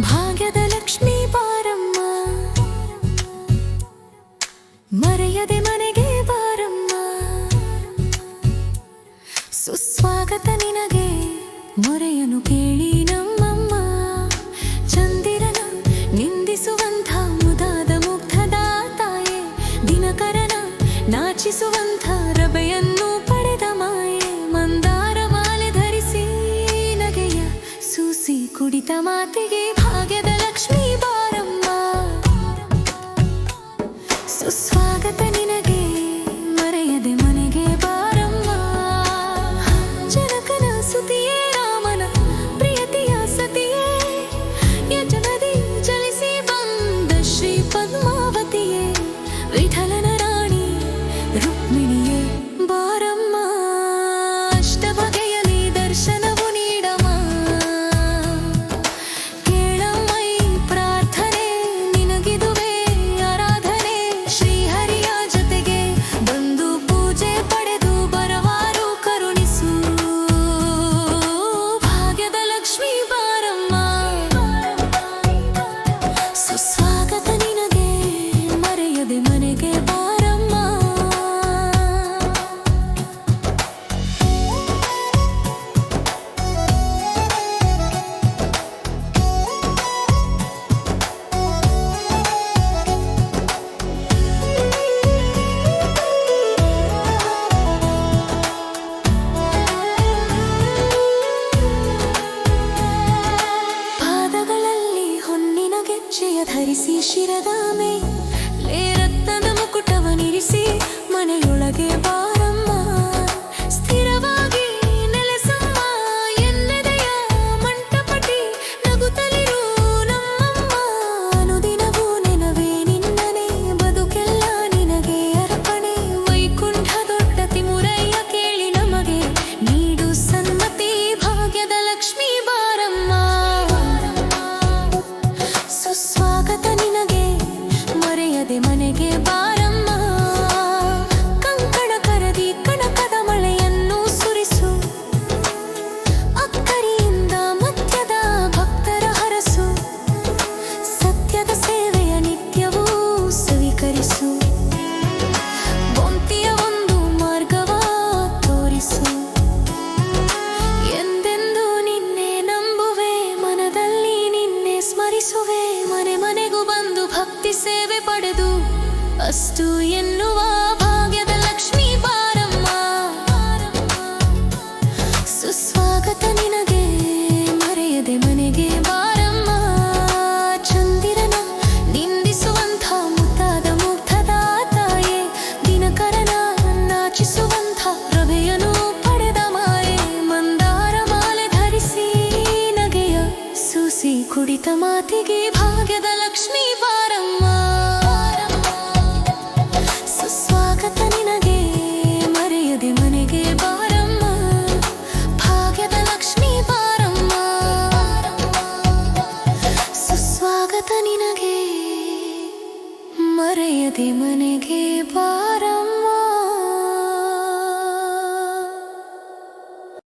ಭಾಗ್ಯದ ಲಕ್ಷ್ಮಿ ಬಾರಮ್ಮ. ಮರೆಯದೆ ಮನೆಗೆ ಬಾರಮ್ಮ. ಸುಸ್ವಾಗತ ನಿನಗೆ ಮೊರೆಯನು ಕೇಳಿ ನಮ್ಮಮ್ಮ. ಚಂದಿರನ ನಿಂದಿಸುವಂಥ ಮುದಾದ ಮುಗ್ಧದ ತಾಯೆ ದಿನಕರನ ನಾಚಿಸುವಂಥ ರಬೆಯನ್ನು ಪಡೆದ ಮಾಯೆ, ಮಂದಾರ ಮಾಲೆ ಧರಿಸಿ ನಗೆಯ ಸೂಸಿ ಕುಡಿತ ಮಾತಿಗೆ ಸುಸ್ವಾಗತ ನಿನಗೆ, ಮರೆಯದೆ ಮನೆಗೆ ಬಾರಮ್ಮ. ಜನಕನ ಸುತಿಯೇ, ರಾಮನ ಪ್ರಿಯತಿಯ ಸತಿಯೇ. ಯಜನದಿ ಚಲಿಸಿ ಬಂದ ಶ್ರೀ ಪದ್ಮಾವತಿಯೇ ಮುಕುಟವನಿರಿಸಿ ಮನೆಯೊಳಗೆ ಬಾರಮ್ಮ. ಸ್ಥಿರವಾಗಿ ನೆಲೆಸಮ್ಮ ಎನ್ನೆದೆಯ ಮಂಟಪಟಿ ನಗುತ್ತಲಿರು ನಮ್ಮಮ್ಮ. ಅನುದಿನವೂ ನೆನವೇ ನಿನ್ನನೆ, ಬದುಕೆಲ್ಲ ನಿನಗೆ ಅರ್ಪಣೆ. ವೈಕುಂಠ ದೊಡ್ಡ ತಿಮುರಯ್ಯ ಕೇಳಿ ನಮಗೆ ನೀಡು ಸನ್ಮತಿ, ಭಾಗ್ಯದ ಲಕ್ಷ್ಮೀ ಬಾರಮ್ಮ. ಸುಸ್ವಾಗತ ನಿನಗೆ, ಮರೆಯದೆ ಮನೆಗೆ ಬಾರಮ್ಮ ಭಕ್ತಿ ಸೇವೆ ಪಡೆದು ಅಷ್ಟು ಎನ್ನುವ ಭಾಗ್ಯದ ಲಕ್ಷ್ಮೀ ಬಾರಮ್ಮ. ಸುಸ್ವಾಗತ ನಿನಗೆ, ಮರೆಯದೆ ಮನೆಗೆ ಬಾರಮ್ಮ. ಚಂದಿರನ ನಿಂದಿಸುವಂಥ ಮುತ್ತಾದ ಮುಗ್ಧದ ತಾಯೇ, ದಿನಕರನ ನಾಚಿಸುವಂಥ ರವೆಯನು ಪಡೆದ ಮಾಯೆ, ಮಂದಾರ ಮಾಲೆ ಧರಿಸಿ ನಗೆಯ ಸೂಸಿ ಕುಡಿತ ಮಾತಿಗೆ ಭಾಗ್ಯದ ಮರೆಯದೆ ಮನೆಗೆ ಬಾರಮ್ಮ